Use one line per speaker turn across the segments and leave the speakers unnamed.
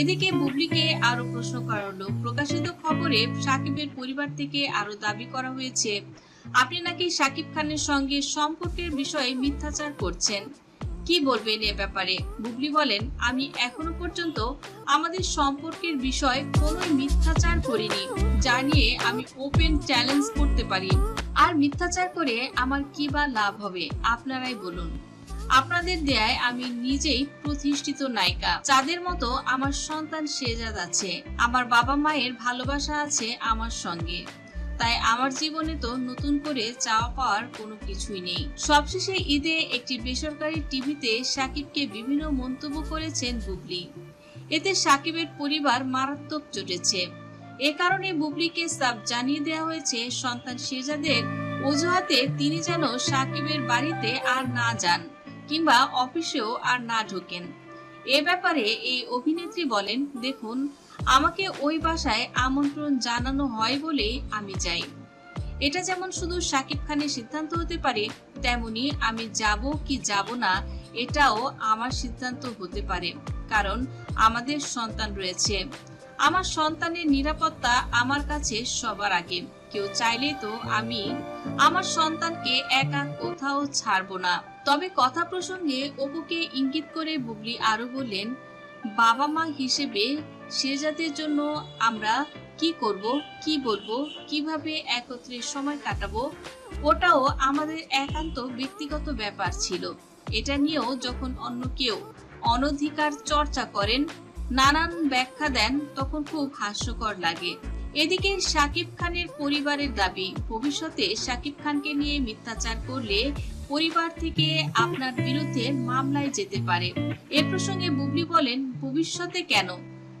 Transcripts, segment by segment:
এদিকে বুবলিকে আরও প্রশ্ন করা প্রকাশিত খবরে সাকিবের পরিবার থেকে আরও দাবি করা হয়েছে, আপনি নাকি সাকিব খানের সঙ্গে সম্পর্কের বিষয়ে মিথ্যাচার করছেন? কি বলবেন এ ব্যাপারে? বুবলি বলেন, আমি এখনও পর্যন্ত আমাদের সম্পর্কের বিষয় কোনো মিথ্যাচার করিনি, যা নিয়ে আমি ওপেন চ্যালেঞ্জ করতে পারি। আর মিথ্যাচার করে আমার কি বা লাভ হবে? আপনারাই বলুন। আপনাদের দেয়ায় আমি নিজেই প্রতিষ্ঠিত নায়িকা। যাদের মতো আমার সন্তান শেজাদ আছে, আমার বাবা মায়ের ভালোবাসা আছে আমার সঙ্গে। তাই আমার জীবনে তো নতুন করে চাওয়া পাওয়ার কোনো কিছুই নেই। সবশেষে ঈদে একটি বেসরকারি টিভিতে সাকিবকে বিভিন্ন মন্তব্য করেছেন বুবলি। এতে সাকিবের পরিবার মারাত্মক চটেছে এ কারণে বুবলিকে সাব জানিয়ে দেওয়া হয়েছে, সন্তান শেজাদের অজুহাতে তিনি যেন সাকিবের বাড়িতে আর না যান। কিংবা অফিসেও আর না ঢোকেন। এ ব্যাপারে এই অভিনেত্রী বলেন, দেখুন, আমাকে ওই বাসায় আমন্ত্রণ জানানো হয় বলেই আমি যাই। এটা যেমন শুধু সাকিব খানের সিদ্ধান্ত হতে পারে, তেমনি আমি যাব কি যাব না, এটাও আমার সিদ্ধান্ত হতে পারে, কারণ আমাদের সন্তান রয়েছে। আমার সন্তানের নিরাপত্তা আমার কাছে সবার আগে। কেউ চাইলে তো আমি আমার সন্তানকে একা কোথাও ছাড়বো না। তবে কথা প্রসঙ্গে অপুকে ইঙ্গিত করে বুবলি আরও বললেন, বাবা মা হিসেবে সে জাতের জন্য আমরা কি করব, কি বলব, কীভাবে একত্রে সময় কাটাবো, ওটাও আমাদের একান্ত ব্যক্তিগত ব্যাপার ছিল। এটা নিয়েও যখন অন্য কেউ অনধিকার চর্চা করেন নানান ব্যাখ্যা দেন, তখন খুব হাস্যকর লাগে। এদিকে শাকিব খানের পরিবারের দাবি, ভবিষ্যতে শাকিব খানকে নিয়ে মিথ্যাচার করলে পরিবার থেকে আপনার বিরুদ্ধে মামলায় যেতে পারে। এ প্রসঙ্গে বুবলি বলেন, ভবিষ্যতে কেন?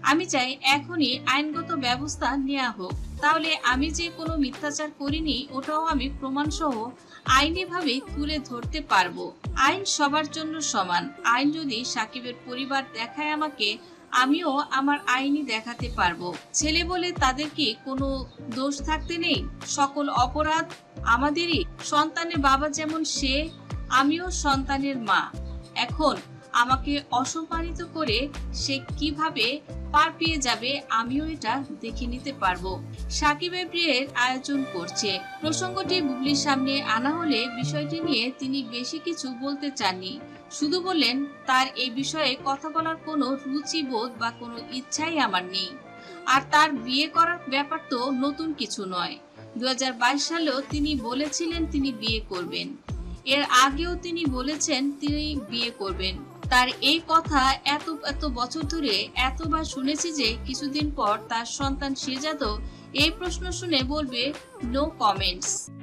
আমি চাই এখনই আইনগত ব্যবস্থা নেওয়া হোক। তাহলে আমি যে কোনো মিথ্যাচার করিনি, ওটাও আমি প্রমাণ সহ আইনিভাবে তুলে ধরতে পারব। আইন সবার জন্য সমান। আইন যদি সাকিবের পরিবার দেখায় আমাকে আমিও আমার আইনি দেখাতে পারব। ছেলে বলে তাদের কি কোনো দোষ থাকতে নেই? সকল অপরাধ আমাদেরই। সন্তানের বাবা যেমন সে, আমিও সন্তানের মা। এখন আমাকে অসম্মানিত করে সে কীভাবে পার পেয়ে যাবে আমিও এটা দেখে নিতে পারব। সাকিবের বিয়ের আয়োজন করছে। প্রসঙ্গটি বুবলির সামনে আনা হলে বিষয়টি নিয়ে তিনি বেশি কিছু বলতে চাননি। শুধু বললেন, তার এই বিষয়ে কথা বলার কোনো রুচিবোধ বা কোনো ইচ্ছাই আমার নেই। আর তার বিয়ে করার ব্যাপার তো নতুন কিছু নয়। দু সালেও তিনি বলেছিলেন তিনি বিয়ে করবেন। এর আগেও তিনি বলেছেন তিনি বিয়ে করবেন। তার এই কথা এত এত বছর ধরে এতবার শুনেছি যে কিছুদিন পর তার সন্তান শেজাদও এই প্রশ্ন শুনে বলবে নো কমেন্টস